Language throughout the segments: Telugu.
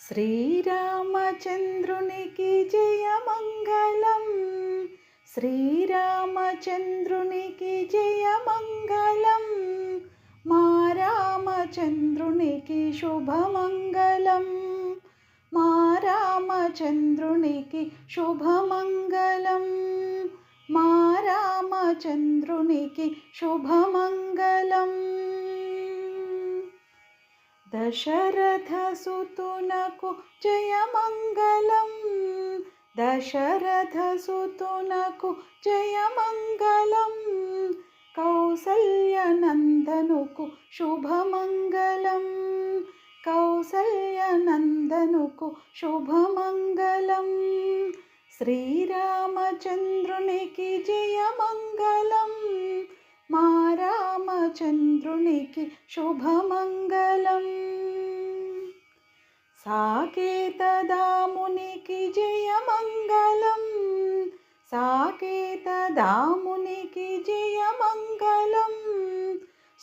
శ్రీరామచంద్రునికి జయమంగళం శ్రీరామచంద్రునికి జయమంగళం మా రామచంద్రునికి శుభమంగళం మా రామచంద్రునికి శుభమంగళం మా రామచంద్రునికి శుభమంగళం దశరథసుతునకు జయమంగళం. దశరథసుతునకు జయమంగళం. కౌసల్యనందనుకు శుభమంగళం. కౌసల్యనందనుకు శుభమంగళం. శ్రీరామచంద్రునికి జయమంగళం. రామచంద్రునికి శుభమంగళం. సాకేతదామునికి జయమంగళం. సాకేతదామునికి జయమంగళం.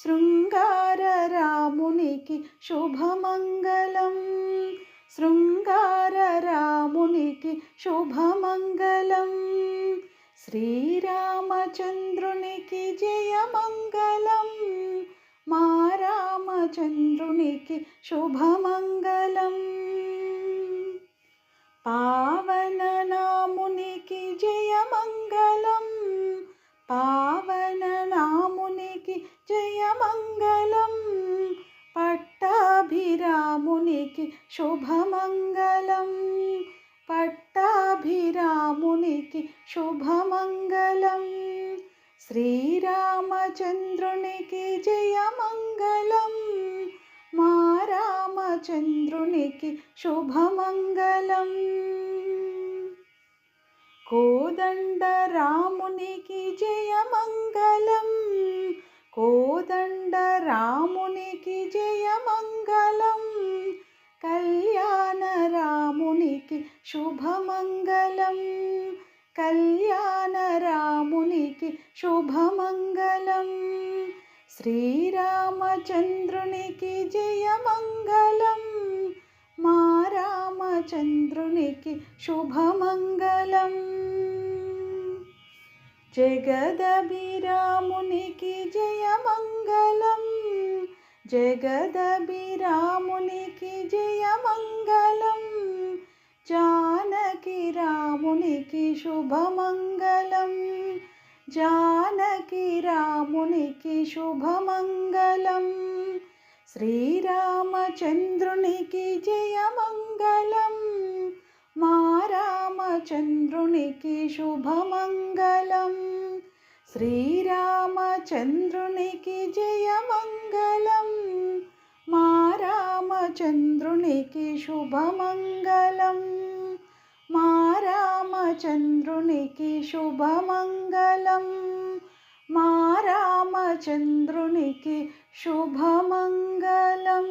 శృంగార రామునికి శుభమంగళం. శృంగార రామునికి శుభమంగళం. శ్రీరామచంద్రునికి జయమంగళం మా రామచంద్రునికి శుభమంగళం పావననామునికి జయమంగళం పావననామునికి జయమంగళం పట్టాభిరామునికి శుభమంగళం పట్టాభిరామునికి శుభమంగళం. శ్రీరామచంద్రునికి జయమంగళం. మా రామచంద్రునికి శుభమంగళం. కోదండరామునికి జయమంగళం. కోదండరామునికి జయమంగళం. కళ్యాణరామునికి శుభమంగళం కళ్యాణరామునికి శుభమంగళం శ్రీరామచంద్రునికి జయమంగళం మా రామచంద్రునికి శుభమంగళం జగదభిరామునికి జయమంగళం జగదభిరామునికి జయమంగళం జానకి రామునికి శుభమంగళం. జానకి రామునికి శుభమంగళం. శ్రీరామచంద్రునికి జయమంగళం. మా రామచంద్రునికి శుభమంగళం. శ్రీరామచంద్రునికి జయమంగళం. మా రామచంద్రునికి శుభమంగళం. రామచంద్రునికి శుభమంగళం మా రామచంద్రునికి శుభమంగళం